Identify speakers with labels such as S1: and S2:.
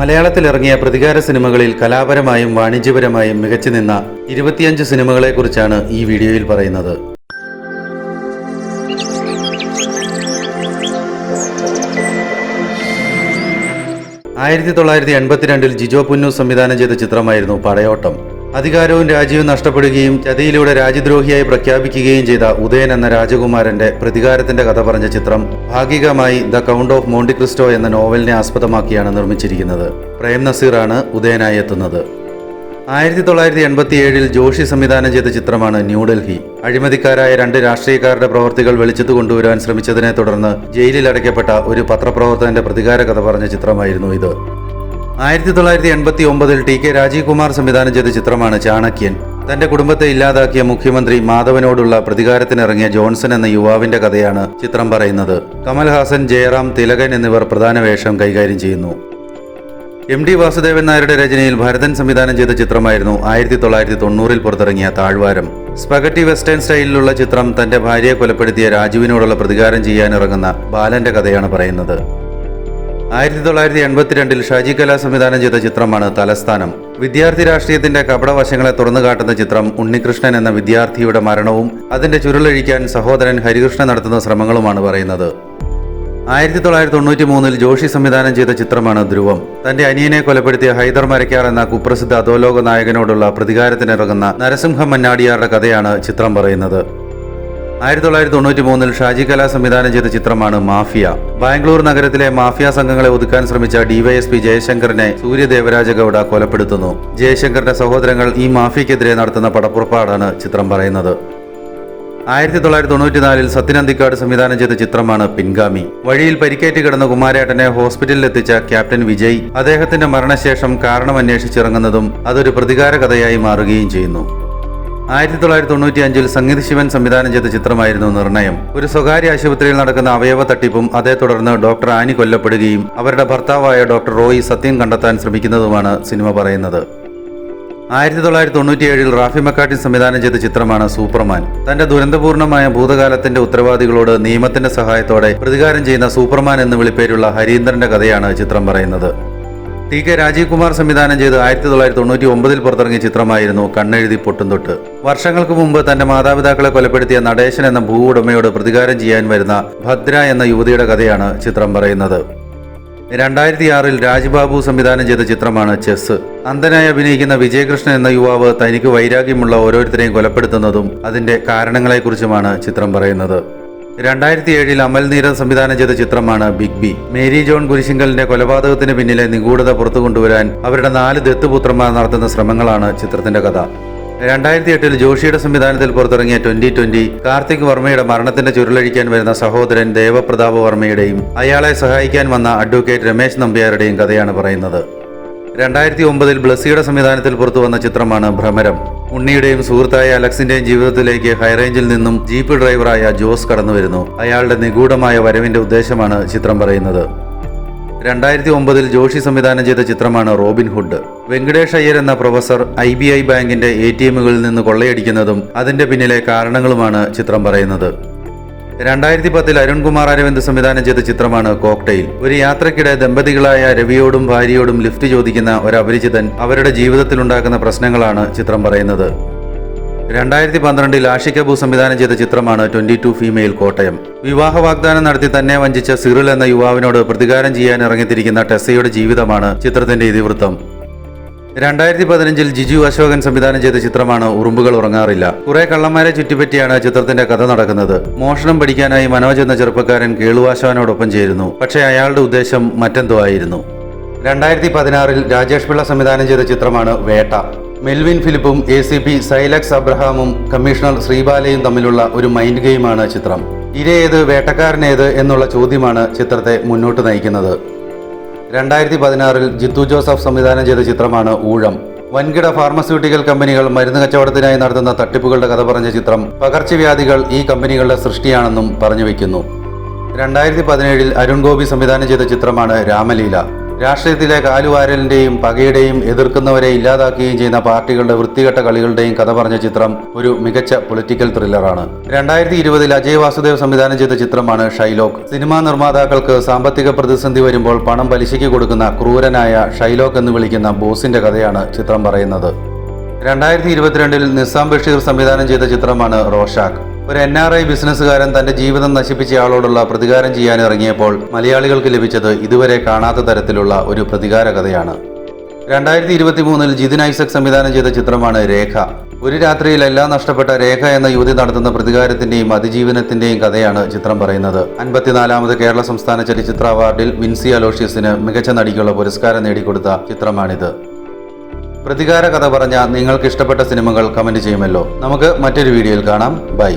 S1: മലയാളത്തിൽ ഇറങ്ങിയ പ്രതികാര സിനിമകളിൽ കലാപരമായും വാണിജ്യപരമായും മികച്ചു നിന്ന ഇരുപത്തിയഞ്ച് സിനിമകളെക്കുറിച്ചാണ് ഈ വീഡിയോയിൽ പറയുന്നത്. ആയിരത്തി തൊള്ളായിരത്തി എൺപത്തിരണ്ടിൽ ജിജോ പുന്നു സംവിധാനം ചെയ്ത ചിത്രമായിരുന്നു പടയോട്ടം. അധികാരവും രാജ്യവും നഷ്ടപ്പെടുകയും ചതിയിലൂടെ രാജ്യദ്രോഹിയായി പ്രഖ്യാപിക്കുകയും ചെയ്ത ഉദയൻ എന്ന രാജകുമാരന്റെ പ്രതികാരത്തിന്റെ കഥ പറഞ്ഞ ചിത്രം ഭാഗികമായി the count of Monte Cristo എന്ന നോവലിനെ ആസ്പദമാക്കിയാണ് നിർമ്മിച്ചിരിക്കുന്നത്. പ്രേം നസീറാണ് ഉദയനായി എത്തുന്നത്. ആയിരത്തി തൊള്ളായിരത്തി എൺപത്തി ഏഴിൽ ജോഷി സംവിധാനം ചെയ്ത ചിത്രമാണ് ന്യൂഡൽഹി അഴിമതിക്കാരായ രണ്ട് രാഷ്ട്രീയക്കാരുടെ പ്രവർത്തികൾ വെളിച്ചത്ത് കൊണ്ടുവരാൻ ശ്രമിച്ചതിനെ തുടർന്ന് ജയിലിൽ അടയ്ക്കപ്പെട്ട ഒരു പത്രപ്രവർത്തകന്റെ പ്രതികാര കഥ പറഞ്ഞ ചിത്രമായിരുന്നു ഇത്. ആയിരത്തി തൊള്ളായിരത്തി എൺപത്തി ഒമ്പതിൽ ടി കെ രാജീവ് കുമാർ സംവിധാനം ചെയ്ത ചിത്രമാണ് ചാണക്യൻ. തന്റെ കുടുംബത്തെ ഇല്ലാതാക്കിയ മുഖ്യമന്ത്രി മാധവനോടുള്ള പ്രതികാരത്തിനിറങ്ങിയ ജോൺസൺ എന്ന യുവാവിന്റെ കഥയാണ് ചിത്രം പറയുന്നത്. കമൽഹാസൻ ജയറാം തിലകൻ എന്നിവർ പ്രധാന വേഷം കൈകാര്യം ചെയ്യുന്നു. എം ഡി വാസുദേവൻ നായരുടെ രചനയിൽ ഭരതൻ സംവിധാനം ചെയ്ത ചിത്രമായിരുന്നു ആയിരത്തി തൊള്ളായിരത്തി തൊണ്ണൂറിൽ പുറത്തിറങ്ങിയ താഴ്വാരം. സ്പഗറ്റി വെസ്റ്റേൺ സ്റ്റൈലിലുള്ള ചിത്രം തന്റെ ഭാര്യയെ കൊലപ്പെടുത്തിയ രാജുവിനോടുള്ള പ്രതികാരം ചെയ്യാനിറങ്ങുന്ന ബാലന്റെ കഥയാണ് പറയുന്നത്. ആയിരത്തി തൊള്ളായിരത്തി എൺപത്തിരണ്ടിൽ ഷാജി കല സംവിധാനം ചെയ്ത ചിത്രമാണ് തലസ്ഥാനം. വിദ്യാർത്ഥി രാഷ്ട്രീയത്തിന്റെ കപടവശങ്ങളെ തുറന്നു കാട്ടുന്ന ചിത്രം ഉണ്ണികൃഷ്ണൻ എന്ന വിദ്യാർത്ഥിയുടെ മരണവും അതിന്റെ ചുരുളഴിക്കാൻ സഹോദരൻ ഹരികൃഷ്ണൻ നടത്തുന്ന ശ്രമങ്ങളുമാണ് പറയുന്നത്. ആയിരത്തി തൊള്ളായിരത്തി തൊണ്ണൂറ്റി മൂന്നിൽ ജോഷി സംവിധാനം ചെയ്ത ചിത്രമാണ് ധ്രുവം. തന്റെ അനിയനെ കൊലപ്പെടുത്തിയ ഹൈദർ മരക്കാർ എന്ന കുപ്രസിദ്ധ അധോലോക നായകനോടുള്ള പ്രതികാരത്തിനിറങ്ങുന്ന നരസിംഹ മന്നാടിയാറുടെ കഥയാണ് ചിത്രം പറയുന്നത്. ആയിരത്തി തൊള്ളായിരത്തി തൊണ്ണൂറ്റി മൂന്നിൽ ഷാജി കല സംവിധാനം ചെയ്ത ചിത്രമാണ് മാഫിയ. ബാംഗ്ലൂർ നഗരത്തിലെ മാഫിയ സംഘങ്ങളെ ഒതുക്കാൻ ശ്രമിച്ച ഡിവൈഎസ്പി ജയശങ്കറിനെ സൂര്യദേവരാജ ഗൌഡ കൊലപ്പെടുത്തുന്നു. ജയശങ്കറിന്റെ സഹോദരങ്ങൾ ഈ മാഫിയക്കെതിരെ നടത്തുന്ന പടപ്പുറപ്പാടാണ് ചിത്രം പറയുന്നത്. ആയിരത്തി തൊള്ളായിരത്തി തൊണ്ണൂറ്റിനാലിൽ സത്യനന്ദിക്കാട് സംവിധാനം ചെയ്ത ചിത്രമാണ് പിൻഗാമി. വഴിയിൽ പരിക്കേറ്റ് കിടന്ന കുമാരേട്ടനെ ഹോസ്പിറ്റലിൽ എത്തിച്ച ക്യാപ്റ്റൻ വിജയ് അദ്ദേഹത്തിന്റെ മരണശേഷം കാരണം അന്വേഷിച്ചിറങ്ങുന്നതും അതൊരു പ്രതികാര കഥയായി മാറുകയും ചെയ്യുന്നു. ആയിരത്തി തൊള്ളായിരത്തി തൊണ്ണൂറ്റി അഞ്ചിൽ സംഗീത ശിവൻ സംവിധാനം ചെയ്ത ചിത്രമായിരുന്നു നിർണയം. ഒരു സ്വകാര്യ ആശുപത്രിയിൽ നടക്കുന്ന അവയവ തട്ടിപ്പും അതേ തുടർന്ന് ഡോക്ടർ ആനി കൊല്ലപ്പെടുകയും അവരുടെ ഭർത്താവായ ഡോക്ടർ റോയി സത്യം കണ്ടെത്താൻ ശ്രമിക്കുന്നതുമാണ് സിനിമ പറയുന്നത്. ആയിരത്തി തൊള്ളായിരത്തി തൊണ്ണൂറ്റിയേഴിൽ റാഫി മക്കാട്ടി സംവിധാനം ചെയ്ത ചിത്രമാണ് സൂപ്പർമാൻ. തന്റെ ദുരന്തപൂർണമായ ഭൂതകാലത്തിന്റെ ഉത്തരവാദികളോട് നിയമത്തിന്റെ സഹായത്തോടെ പ്രതികാരം ചെയ്യുന്ന സൂപ്പർമാൻ എന്ന് വിളിപ്പേരുള്ള ഹരീന്ദ്രന്റെ കഥയാണ് ചിത്രം പറയുന്നത്. ടി കെ രാജീവ് കുമാർ സംവിധാനം ചെയ്ത് ആയിരത്തി തൊള്ളായിരത്തി തൊണ്ണൂറ്റി ഒമ്പതിൽ പുറത്തിറങ്ങിയ ചിത്രമായിരുന്നു കണ്ണെഴുതി പൊട്ടും തൊട്ട് വർഷങ്ങൾക്ക് മുമ്പ് തന്റെ മാതാപിതാക്കളെ കൊലപ്പെടുത്തിയ നടേശൻ എന്ന ഭൂ ഉടമയോട് പ്രതികാരം ചെയ്യാൻ വരുന്ന ഭദ്ര എന്ന യുവതിയുടെ കഥയാണ് ചിത്രം പറയുന്നത്. രണ്ടായിരത്തി ആറിൽ രാജ്ബാബു സംവിധാനം ചെയ്ത ചിത്രമാണ് ചെസ് അന്ധനായി അഭിനയിക്കുന്ന വിജയകൃഷ്ണൻ എന്ന യുവാവ് തനിക്ക് വൈരാഗ്യമുള്ള ഓരോരുത്തരെയും കൊലപ്പെടുത്തുന്നതും അതിന്റെ കാരണങ്ങളെക്കുറിച്ചുമാണ് ചിത്രം പറയുന്നത്. രണ്ടായിരത്തി ഏഴിൽ അമൽ നീരദ് സംവിധാനം ചെയ്ത ചിത്രമാണ് ബിഗ് ബി. മേരി ജോൺ കുരിശിങ്കലിന്റെ കൊലപാതകത്തിന് പിന്നിലെ നിഗൂഢത പുറത്തു കൊണ്ടുവരാൻ അവരുടെ നാല് ദത്തുപുത്രന്മാർ നടത്തുന്ന ശ്രമങ്ങളാണ് ചിത്രത്തിന്റെ കഥ. രണ്ടായിരത്തി എട്ടിൽ ജോഷിയുടെ സംവിധാനത്തിൽ പുറത്തിറങ്ങിയ ട്വന്റി ട്വന്റി കാർത്തിക് വർമ്മയുടെ മരണത്തിന്റെ ചുരുളഴിക്കാൻ വരുന്ന സഹോദരൻ ദേവപ്രതാപ് വർമ്മയുടെയും അയാളെ സഹായിക്കാൻ വന്ന അഡ്വക്കേറ്റ് രമേശ് നമ്പ്യാരുടെയും കഥയാണ് പറയുന്നത്. രണ്ടായിരത്തി ഒമ്പതിൽ ബ്ലസ്സിയുടെ സംവിധാനത്തിൽ പുറത്തു വന്ന ചിത്രമാണ് ഭ്രമരം. ഉണ്ണിയുടെയും സുഹൃത്തായ അലക്സിന്റെയും ജീവിതത്തിലേക്ക് ഹൈറേഞ്ചിൽ നിന്നും ജീപ്പ് ഡ്രൈവറായ ജോസ് കടന്നു വരുന്നു അയാളുടെ നിഗൂഢമായ വരവിന്റെ ഉദ്ദേശമാണ് ചിത്രം പറയുന്നത്. രണ്ടായിരത്തി ഒമ്പതിൽ ജോഷി സംവിധാനം ചെയ്ത ചിത്രമാണ് റോബിൻ ഹുഡ്. വെങ്കടേഷ് അയ്യർ എന്ന പ്രൊഫസർ ഐ ബി ഐ ബാങ്കിന്റെ എ ടി എമ്മുകളിൽ നിന്ന് കൊള്ളയടിക്കുന്നതും അതിന്റെ പിന്നിലെ കാരണങ്ങളുമാണ് ചിത്രം പറയുന്നത്. രണ്ടായിരത്തി പത്തിൽ അരുൺകുമാർ അരവിന്ദ് സംവിധാനം ചെയ്ത ചിത്രമാണ് കോക്ടെയിൽ. ഒരു യാത്രക്കിടെ ദമ്പതികളായ രവിയോടും ഭാര്യയോടും ലിഫ്റ്റ് ചോദിക്കുന്ന ഒരു അപരിചിതൻ അവരുടെ ജീവിതത്തിലുണ്ടാക്കുന്ന പ്രശ്നങ്ങളാണ് ചിത്രം പറയുന്നത്. രണ്ടായിരത്തി പന്ത്രണ്ടിൽ ആഷിക് കപൂർ സംവിധാനം ചെയ്ത ചിത്രമാണ് ട്വന്റി ടു ഫീമെയിൽ കോട്ടയം. വിവാഹ വാഗ്ദാനം നടത്തി തന്നെ വഞ്ചിച്ച സിറിൽ എന്ന യുവാവിനോട് പ്രതികാരം ചെയ്യാൻ ഇറങ്ങിത്തിരിക്കുന്ന ടെസയുടെ ജീവിതമാണ് ചിത്രത്തിന്റെ ഇതിവൃത്തം. രണ്ടായിരത്തി പതിനഞ്ചിൽ ജിജു അശോകൻ സംവിധാനം ചെയ്ത ചിത്രമാണ് ഉറുമ്പുകൾ ഉറങ്ങാറില്ല. കുറെ കള്ളന്മാരെ ചുറ്റിപ്പറ്റിയാണ് ചിത്രത്തിന്റെ കഥ നടക്കുന്നത്. മോഷണം പഠിക്കാനായി മനോജ് എന്ന ചെറുപ്പക്കാരൻ കേളുവാശാനോടൊപ്പം ചേരുന്നു. പക്ഷേ അയാളുടെ ഉദ്ദേശം മറ്റെന്തോ ആയിരുന്നു. രണ്ടായിരത്തി പതിനാറിൽ രാജേഷ് പിള്ള സംവിധാനം ചെയ്ത ചിത്രമാണ് വേട്ട. മെൽവിൻ ഫിലിപ്പും എ സി പി സൈലക്സ് അബ്രഹാമും കമ്മീഷണർ ശ്രീബാലയും തമ്മിലുള്ള ഒരു മൈൻഡ് ഗെയിമാണ് ചിത്രം. ഇരയേത് വേട്ടക്കാരനേത് എന്നുള്ള ചോദ്യമാണ് ചിത്രത്തെ മുന്നോട്ട് നയിക്കുന്നത്. രണ്ടായിരത്തി പതിനാറിൽ ജിത്തു ജോസഫ് സംവിധാനം ചെയ്ത ചിത്രമാണ് ഊഴം. വൻകിട ഫാർമസ്യൂട്ടിക്കൽ കമ്പനികൾ മരുന്ന് കച്ചവടത്തിനായി നടത്തുന്ന തട്ടിപ്പുകളുടെ കഥ പറഞ്ഞ ചിത്രം പകർച്ചവ്യാധികൾ ഈ കമ്പനികളുടെ സൃഷ്ടിയാണെന്നും പറഞ്ഞു വയ്ക്കുന്നു രണ്ടായിരത്തി പതിനേഴിൽ അരുൺ ഗോപി സംവിധാനം ചെയ്ത ചിത്രമാണ് രാമലീല. രാഷ്ട്രീയത്തിലെ കാലുവാരലിന്റെയും പകയുടെയും എതിർക്കുന്നവരെ ഇല്ലാതാക്കുകയും ചെയ്യുന്ന പാർട്ടികളുടെ വൃത്തികെട്ട കളികളുടെയും കഥ പറഞ്ഞ ചിത്രം ഒരു മികച്ച പൊളിറ്റിക്കൽ ത്രില്ലറാണ്. രണ്ടായിരത്തി ഇരുപതിൽ അജയ് വാസുദേവ് സംവിധാനം ചെയ്ത ചിത്രമാണ് ഷൈലോക്ക്. സിനിമാ നിർമ്മാതാക്കൾക്ക് സാമ്പത്തിക പ്രതിസന്ധി വരുമ്പോൾ പണം പലിശയ്ക്ക് കൊടുക്കുന്ന ക്രൂരനായ ഷൈലോക്ക് എന്ന് വിളിക്കുന്ന ബോസിന്റെ കഥയാണ് ചിത്രം പറയുന്നത്. രണ്ടായിരത്തി ഇരുപത്തിരണ്ടിൽ നിസാം ബഷീർ സംവിധാനം ചെയ്ത ചിത്രമാണ് റോഷാക്ക്. ഒരു എൻ ആർ ഐ ബിസിനസ്സുകാരൻ തന്റെ ജീവിതം നശിപ്പിച്ചയാളോടുള്ള പ്രതികാരം ചെയ്യാൻ ഇറങ്ങിയപ്പോൾ മലയാളികൾക്ക് ലഭിച്ചത് ഇതുവരെ കാണാത്ത തരത്തിലുള്ള ഒരു പ്രതികാര കഥയാണ്. രണ്ടായിരത്തി ഇരുപത്തി മൂന്നിൽ ജിതിൻ ഐസക് സംവിധാനം ചെയ്ത ചിത്രമാണ് രേഖ. ഒരു രാത്രിയിൽ എല്ലാം നഷ്ടപ്പെട്ട രേഖ എന്ന യുവതി നടത്തുന്ന പ്രതികാരത്തിന്റെയും അതിജീവനത്തിന്റെയും കഥയാണ് ചിത്രം പറയുന്നത്. അൻപത്തിനാലാമത് കേരള സംസ്ഥാന ചലച്ചിത്ര അവാർഡിൽ വിൻസി അലോഷ്യസിന് മികച്ച നടിക്കുള്ള പുരസ്കാരം നേടിക്കൊടുത്ത ചിത്രമാണിത്. പ്രതികാര കഥ പറഞ്ഞ നിങ്ങൾക്ക് ഇഷ്ടപ്പെട്ട സിനിമകൾ കമന്റ് ചെയ്യുമല്ലോ. നമുക്ക് മറ്റൊരു വീഡിയോയിൽ കാണാം. ബൈ.